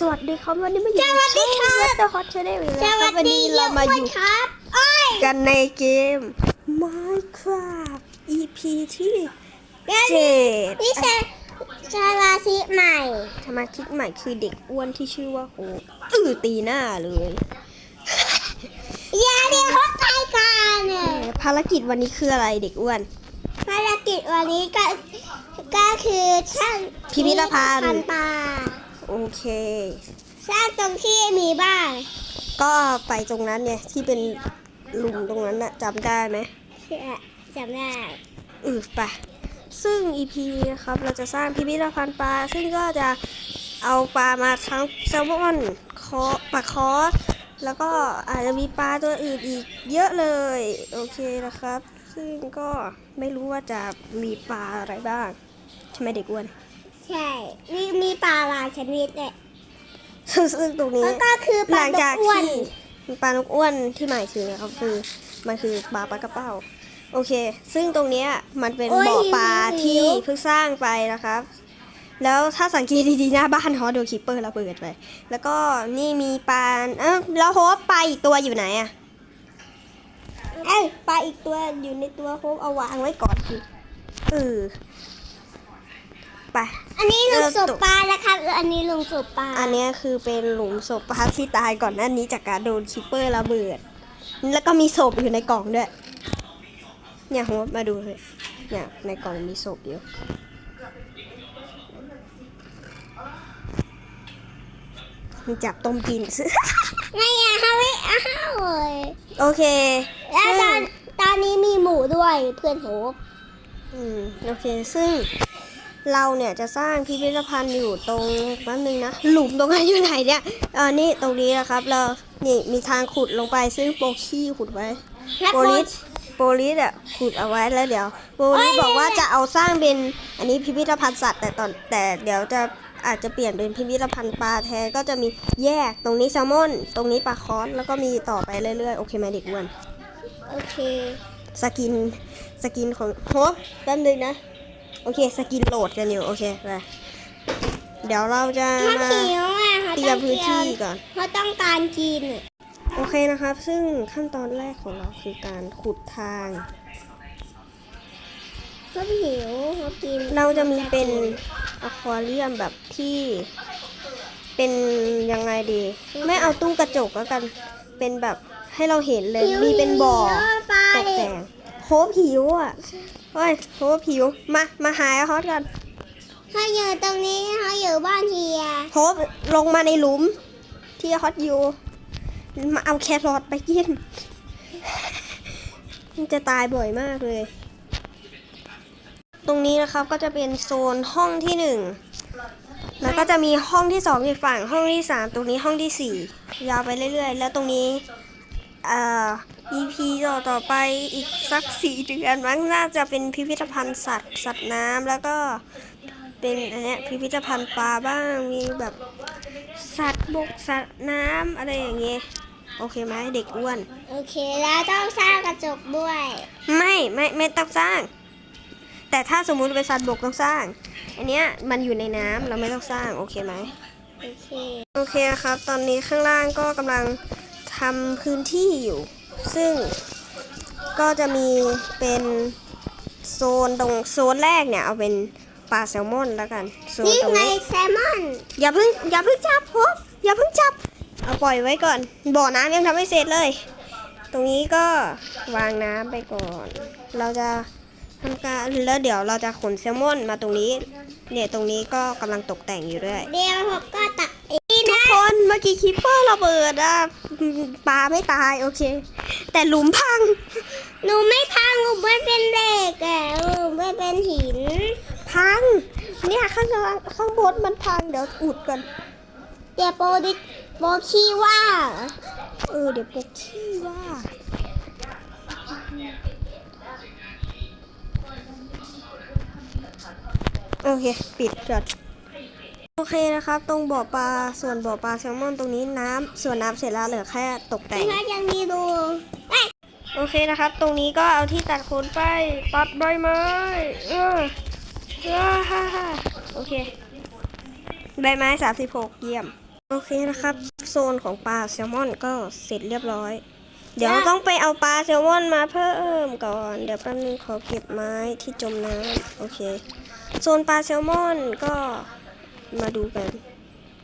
สวัสดีครับวันนี้มาอยู่สวัสดีครับวัตเตอร์ฮอตเชนเนลสแล้วควัรับสวันดีนี้เรามาอยู่ครับโอ้ยกันในเกม Minecraft EP ที่แล้วเจ็ดนี่ชาชาลาซีใหม่สมาชิกใหม่คือเด็กอ้วนที่ชื่อว่าโฮอือตีหน้าเลยอย่าเรียกเขาไทยกันเนี่ยภารกิจวันนี้คืออะไรเด็กอ้วนภารกิจวันนี้ก็ก็คือช่างพิพิธภัณฑ์พิพิธปลา โอเค สร้างตรงที่มีบ้าน ก็ไปตรงนั้นไงที่เป็นหลุมตรงนั้นน่ะจำได้ไหมจำได้อือไปซึ่ง EP นี้นะครับเราจะสร้างพิพิธภัณฑ์ปลา ซึ่งก็จะเอาปลามาทั้งแซลมอนคอปลาคอสแล้วก็อาจจะมีปลาตัวอื่นอีกเยอะเลย โอเคนะครับ ซึ่งก็ไม่รู้ว่าจะมีปลาอะไรบ้างใช่ไหมเด็กอ้วน ใช่ มีมีปลาหลายชนิดเลยซึ่งตรงนี้แล้วก็คือปหลาลังดุจากกอ้วนที่ปลานกอ้วนที่หมายถึงนะครับคือมันคือปลาปลากระเป้า โอเค ซึ่งตรงเนี้ยมันเป็นโอ้ยบ่อปลาหิวที่เพิ่งสร้างไปนะครับ แล้วถ้าสังเกตดีๆหน้าบ้านฮอโดนคิปเปอร์ระเบิดไป แล้วก็นี่มีปลาเอ้าแล้วโฮปปลาอีกตัวอยู่ไหนอะเอ้ยปลาอีกตัวอยู่ในตัวโฮปเอาวางไว้ก่อนสิเออไป อันนี้ลุงเออศพปลานะครับอันนี้ลุงศพปลาอันเนี้ยคือเป็นหลุมศพปลาที่ตายก่อนหน้านี้จากการโดนคิปเปอร์ระเบิด แล้วก็มีศพอยู่ในกล่องด้วย เนี่ยโฮปมาดูเลยเนี่ยในกล่องมีศพอยู่มันจับต้มกินไม่อะฮะไม่อ้าวเลยโอเค แล้วตซึ่องนตอนนี้มีหมูด้วยเพื่อนโหอืม โอเค ซึ่ง เราเนี่ยจะสร้างพิพิธภัณฑ์อยู่ตรงแป๊บนึงนะ หลุมตรงนั้นอยู่ไหนเนี่ยเออนี่ตรงนี้นะครับ เรา นี่มีทางขุดลงไปซึ่งโปขี้ขุดไว้ โปลิสโปลิสอะขุดเอาไว้แล้วเดี๋ยว โปลิสบอกว่าจะเอาสร้างเป็นอันนี้พิพิธภัณฑ์สัตว์แต่ตอนแต่เดี๋ยวจะอาจจะเปลี่ยนเป็นพิพิธภัณฑ์ปลาแทนก็จะมีแยกตรงนี้แซลมอน ตรงนี้ปลาคอสแล้วก็มีต่อไปเรื่อยๆ โอเคไหมเด็กอ้วน โอเค สกิน สกินของโฮปแป๊บนึงนะ โอเค สกินโหลดกันอยู่ โอเคไปเดี๋ยวเราจะถ้ามาหิวอะเขาเตรีต้ยอมงพื้นที่ก่อนเขาต้องการกินอะโอเคนะครับ ซึ่งขั้นตอนแรกของเราคือการขุดทางเขาหิวเขากิน เราจะมีเป็นอควาเรียมแบบที่เป็นยังไงดี ไม่เอาตู้กระจกแล้วกัน เป็นแบบให้เราเห็นเลยหิวมีเป็นบ่อหิวปลาตกดิแต่งโฮปหิวอะ เฮ้ยโฮปหิว มา มาหายฮอตกันเขาอยู่ตรงนี้เขาอยู่บ้านเทียโฮปลงมาในหลุม ที่ฮอตอยู่ มาเอาแครอทไปกิน มันจะตายบ่อยมากเลย ตรงนี้นะครับก็จะเป็นโซนห้องที่หนึ่ง แล้วก็จะมีห้องที่สองอีกฝั่ง ห้องที่สามตรงนี้ห้องที่สี่ยาวไปเรื่อยๆ แล้วตรงนี้ เอ่อ EP ต่อต่อไปอีกสักสี่เดือนมั้งน่าจะเป็นพิพิธภัณฑ์สัตว์สัตว์น้ำแล้วก็เป็นอันเนี้ยพิพิธภัณฑ์ปลาบ้างมีแบบสัตว์บกสัตว์น้ำอะไรอย่างเงี้ยโอเคไหมเด็กอ้วน โอเคแล้วต้องสร้างกระจกด้วย ไม่ไม่ไม่ต้องสร้าง แต่ถ้าสมมุติเป็นสัตว์บกต้องสร้าง อันเนี้ยมันอยู่ในน้ำเราไม่ต้องสร้างโอเคไหมโอเคโอเคครับ ตอนนี้ข้างล่างก็กำลังทำพื้นที่อยู่ ซึ่งก็จะมีเป็นโซนตรงโซนแรกเนี่ยเอาเป็นปลาแซลมอนแล้วกันโซนนี่ตรงไงนี้แซลมอน อย่าเพิ่งอย่าเพิ่งจับพบอย่าเพิ่งจับ เอาปล่อยไว้ก่อน บ่อน้ำยังทำไม่เสร็จเลย ตรงนี้ก็วางน้ำไปก่อน เราจะทำการแล้วเดี๋ยวเราจะขนแซลมอนมาตรงนี้ เนี่ยตรงนี้ก็กำลังตกแต่งอยู่ด้วย เดี๋ยวผมก็ตักอีกทุกนะคน เมื่อกี้คิปเปอร์ระเบิดอะปลาไม่ตายโอเค แต่หลุมพัง หนูไม่พังหนูไม่เป็นเหล็กอะหนูไม่เป็นหิน พัง เนี่ยข้างล่างข้างบนมันพัง เดี๋ยวอุดก่อนเดี๋ยวโปรดิโปรขี้ว่า เออเดี๋ยวปกขี้ว่าโอเค ปิดก่อน โอเคนะครับ ตรงบ่อปลาส่วนบ่อปลาแซลมอนตรงนี้น้ำส่วนน้ำเสร็จแล้วเหลือแค่ตกแต่งถ้ายังมีดูเอ้ยโอเคนะครับ ตรงนี้ก็เอาที่ตัดขนไปตัดใบไม้เออเออฮ่าฮ่าโอเคใบไม้สามสิบหกเยี่ยม โอเคนะครับ โซนของปลาแซลมอนก็เสร็จเรียบร้อย เดี๋ยวต้องไปเอาปลาแซลมอนมาเพิ่มก่อน เดี๋ยวแป๊บนึงขอเก็บไม้ที่จมน้ำโอเค โซนปลาแซลมอนก็ มาดูกัน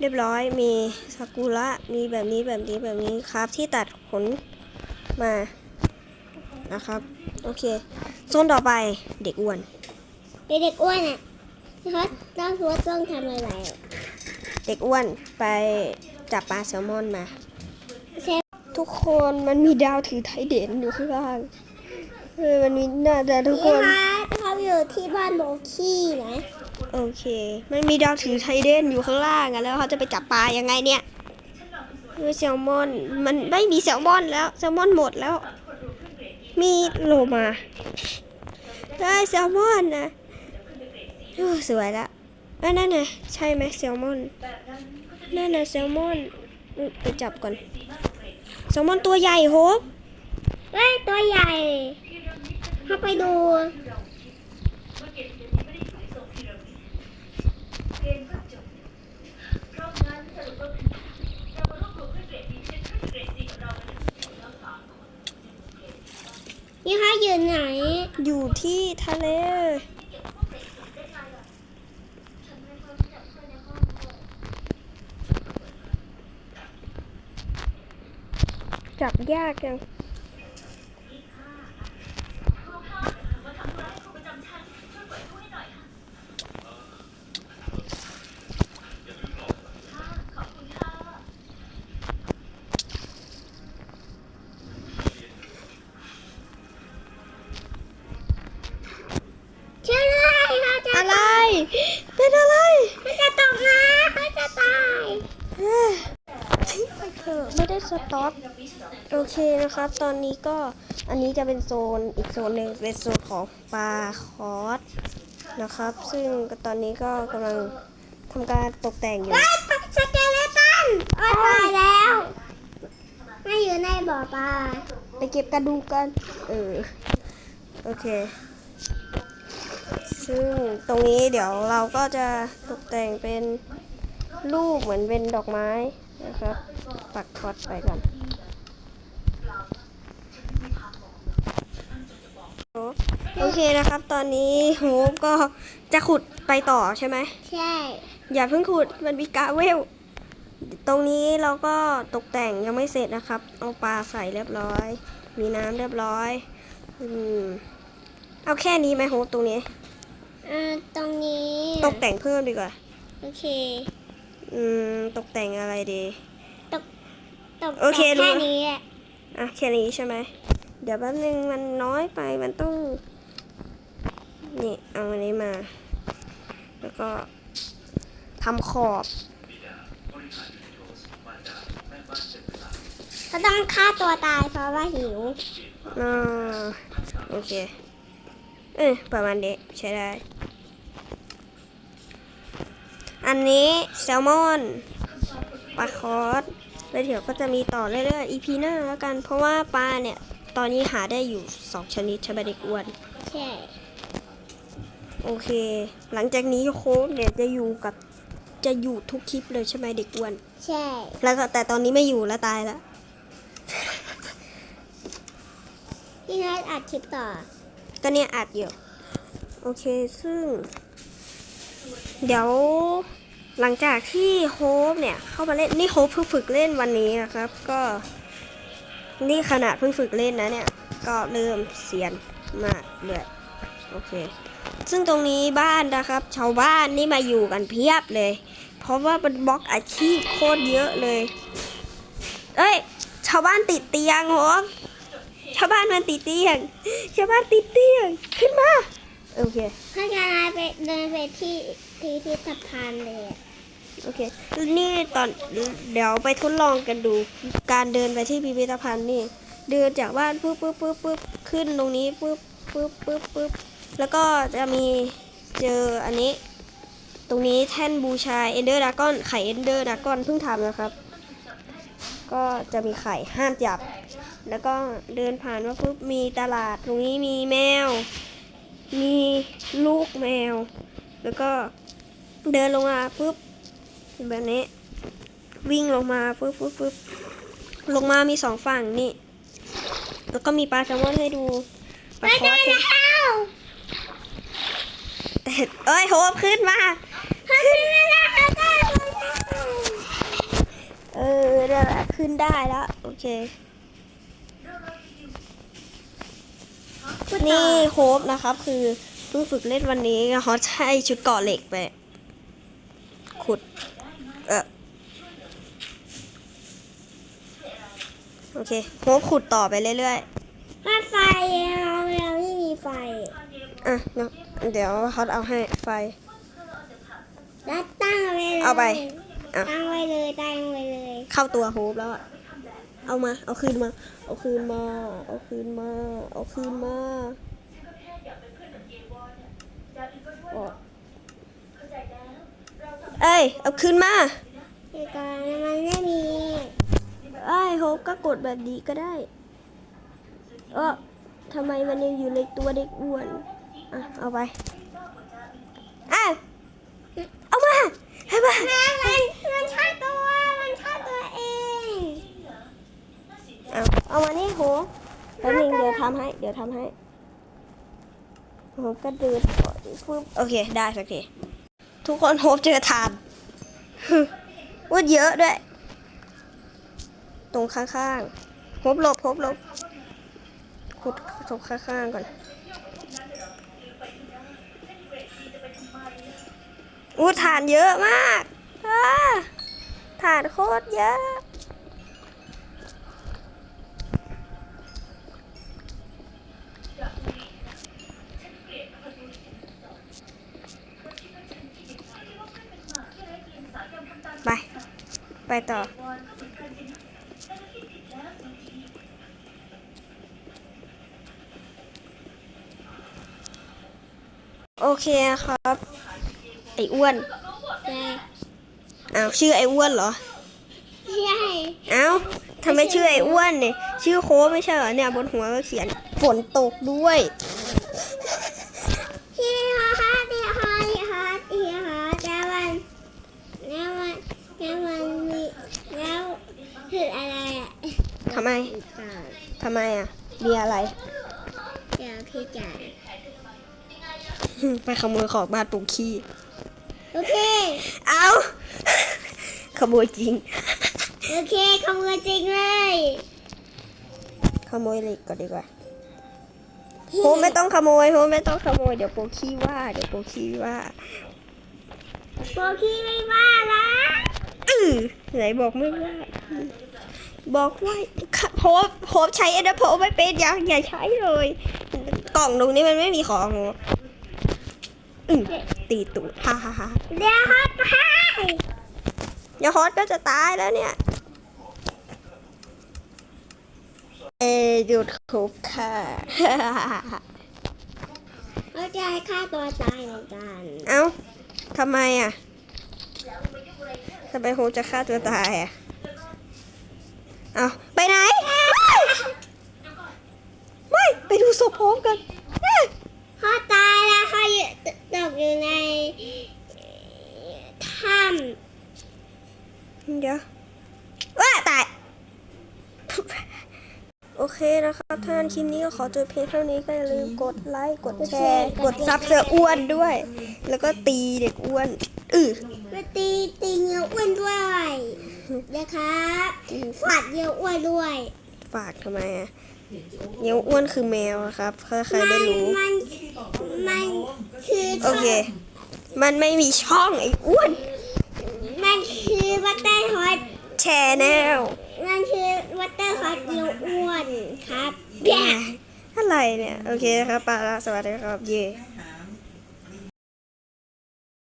เรียบร้อยมีซากุระมีแบบนี้แบบนี้แบบนี้ครับที่ตัดขนมานะครับ โอเคโซนต่อไปเด็กอ้วนเด็กๆอ้วนอะเขาต้องรู้ว่าต้องทำอะไรอะเด็กอ้วนไปจับปลาแซลมอนมาเชฟทุกคนมันมีดาวถือไทยเด่นอยู่ข้างล่างเออมันมีน่าจะทุกคนี่นคะเขาอยู่ที่บ้านโบกี้นะ โอเค มันมีดาวถือไทเดนอยู่ข้างล่างอะแล้วเขาจะไปจับปลายังไงเนี่ยเออแซลมอน มันไม่มีแซลมอนแล้วแซลมอนหมดแล้ว มีโลมาได้แซลมอนนะโอ้สวยละอันนั่นน่ะใช่ไหมแซลมอนนั่นน่ะแซลมอนไปจับก่อนแซลมอนตัวใหญ่โฮปเฮ้ยตัวใหญ่เข้าไปดู นี่คะอยู่ไหน อยู่ที่ทะเล จับยากจัง ต็อปโอเคนะครับ ตอนนี้ก็อันนี้จะเป็นโซนอีกโซนหนึ่งเป็นโซนของปลาคอสนะครับ ซึ่งตอนนี้ก็กำลังทำการตกแต่งอยู่ไอ้ปลาสเกเลตันโอ้ยตายแล้วไม่อยู่ในบ่อปลาไปเก็บกระดูกกันเออโอเค ซึ่งตรงนี้เดี๋ยวเราก็จะตกแต่งเป็นรูปเหมือนเป็นดอกไม้นะครับ ปักคอดไปก่อนโอเคนะครับ ตอนนี้โฮปก็จะขุดไปต่อใช่ไหมใช่ อย่าเพิ่งขุดมันมีกาเวล ตรงนี้เราก็ตกแต่งยังไม่เสร็จนะครับ เอาปลาใส่เรียบร้อย มีน้ำเรียบร้อย อืม เอาแค่นี้ไหมโฮปตรงนี้อ่าตรงนี้ ตกแต่งเพิ่มดีกว่า โอเค อืม ตกแต่งอะไรดีตก ตกโอเครู้แค่นี้แหละอะแค่นี้ใช่ไหม เดี๋ยวแป๊บนึงมันน้อยไปมันต้อง นี่เอาอันนี้มา แล้วก็ทำขอบก็ต้องฆ่าตัวตายเพราะว่าหิวอ่าโอเค เออประมาณนี้ใช้ได้ อันนี้แซลมอนปลาคอส แล้วเดี๋ยวก็จะมีต่อเรื่อยๆ EP หน้าแล้วกัน เพราะว่าปลาเนี่ย ตอนนี้หาได้อยู่ 2 ชนิดใช่ไหมเด็กอ้วน ใช่ โอเค หลังจากนี้โค้ดเนี่ยจะอยู่กับจะอยู่ทุกคลิปเลยใช่ไหมเด็กอ้วน ใช่ แล้วก็แต่ตอนนี้ไม่อยู่แล้วตายแล้วพี่นัทอัดคลิปต่อ ก็เนี่ยอัดอยู่ โอเค ซึ่ง เดี๋ยว หลังจากที่โฮปเนี่ยเข้ามาเล่นนี่โฮปเพิ่งฝึกเล่นวันนี้นะครับ ก็นี่ขนาดเพิ่งฝึกเล่นนะเนี่ยก็เริ่มเสียนมากเลยโอเค ซึ่งตรงนี้บ้านนะครับ ชาวบ้านนี่มาอยู่กันเพียบเลย เพราะว่าเป็นบล็อกอาชีพโคตรเยอะเลย เอ้ย ชาวบ้านติดเตียงโฮปชาวบ้านมันติดเตียง ชาวบ้านติดเตียงขึ้นมาโอเคถ้าจะนายไปเดินไปที่ ที่ที่สะพานเลยโอเค นี่ตอนเดี๋ยวไปทดลองกันดู การเดินไปที่พิพิธภัณฑ์นี่ เดินจากบ้านปุ๊บปุ๊บปุ๊บปุ๊บขึ้นตรงนี้ปุ๊บปุ๊บปุ๊บปุ๊บแล้วก็จะมีเจออันนี้ ตรงนี้แท่นบูชาเอนเดอร์ดากอนไข่เอนเดอร์ดากอนเพิ่งทำนะครับ ก็จะมีไข่ห้ามจับ แล้วก็เดินผ่านมาปุ๊บมีตลาด ตรงนี้มีแมว มีลูกแมว แล้วก็เดินลงมาปุ๊บแบบนี้ วิ่งลงมาปึ๊บปึ๊บปึ๊บลงมามีสองฝั่งนี่ แล้วก็มีปลาแซลมอนให้ดูปลาคอได้สแต่เอ้ยโฮปขึ้นมาขึ้นไม่ได้แล้ได้แล้เออได้แล้วขึ้นได้แล้ว โอเคนี่โฮปนะครับคือ พิ่งฝึกเล่นวันนี้เขาใช้ชุดเกาะเหล็กไป ขุด เออโอเคโฮปขุดต่อไปเรื่อยถ้าไฟเราเราไม่มีไฟๆอะ เดี๋ยวเดี๋ยวเขาเอาให้ไฟแล้วตั้งไว้เลยเอาไปอะตั้งไว้เลยตั้งไว้เลย เข้าตัวโฮปแล้วอะเอามา เอาคืนมา เอาคืนมา เอาคืนมา เอาคืนมาโอ้ เอ้ย เอาคืนมาแต่ก่อนมันไม่มีเอ้ยโฮปก็กดแบบนี้ก็ได้ เออทำไมมันยังอยู่ในตัวเด็กอ้วน อะ เอาไปอะเอามาให้มาแม่มันมันฆ่าตัว มันฆ่าตัวเอง เอาเอามานี่โฮปแป๊บนึงเดี๋ยวทำให้ เดี๋ยวทำให้โฮปก็เดินก่อน ฟึบโอเค ได้สักที ทุกคนโฮปเจอทานว่าเยอะด้วย ตรงข้างๆโฮปหลบโฮปหลบขุดตรงข้างๆก่อน อู้ฐานเยอะมากอ้าฐานโคตรเยอะ ไป ไปต่อ โอเคครับ ไอ้อ้วนใช่อ้าวชื่อไอ้อ้วนเหรอใช่เอ้าทำไมชื่อไอ้อ้วนเนี่ย ชื่อโค้กไม่ใช่เหรอเนี่ยบนหัวก็เขียนฝนตกด้วย ที่ฮาฮาที่ฮาที่ฮาที่ฮาแต่มันแล้วมันแล้วมันมีแล้วคืออะไรอะ ทำ ไมก่อนทำไมอะมีอะไรเดี๋ยวพี่จ่ายไปขโมยของบ้านปุกขี้โอเค เอ้าขโมยจริง โอเค ขโมยจริงเลย ขโมยเหล็กก่อนดีกว่าโฮไม่ต้องขโมยโฮไม่ต้องขโมย เดี๋ยวโปขี้ว่า เดี๋ยวโปขี้ว่าโบกี้ไม่ว่าละอือไหนบอกไม่ว่า บอกว่าโฮปโฮปใช้เอ็นโพไม่เป็นอย่าอย่าใช้เลย กล่องตรงนี้มันไม่มีของโฮปอือตีตูดฮ่าฮ่าฮ่าเดี๋ยวฮอตให้เดี๋ยวฮอตก็จะตายแล้วเนี่ย เอหยุดคุบค่ะเราจะให้ฆ่าตัวตายเหมือนกัน เอ้าทำไมอะทำไมโฮปจะฆ่าตัวตายอะ เอาไปไหนไม่ไปดูศพพร้อมกันเขาตายแล้วเขาอยู่ตกอยู่ในถ้เดี๋ยวว้าตาย โอเคนะครับท่านคลิปนี้ก็ขอจบเพียงเท่านี้ก็อย่าลืมกดไลค์กดแชร์ กดซับเสืออ้วนด้วย แล้วก็ตีเด็กอ้วนอือำมาตีตีเงี้ยวอ้วนด้วย นะครับฝาดเงี้ยวอ้วนด้วย ฝากทำไมอะเนี้ยอ้วนคือแมวอะครับถ้าใครได้รู้ มันมันคือโอเค มันไม่มีช่องไอ้อ้วน มันคือวัตเตอร์ฮอตแชร์แนวมันคือวัตเตอร์ฮอตเงี้ยวอ้วนครับอะไรเนี่ย โอเคนะครับไปละสวัสดีครับ เย่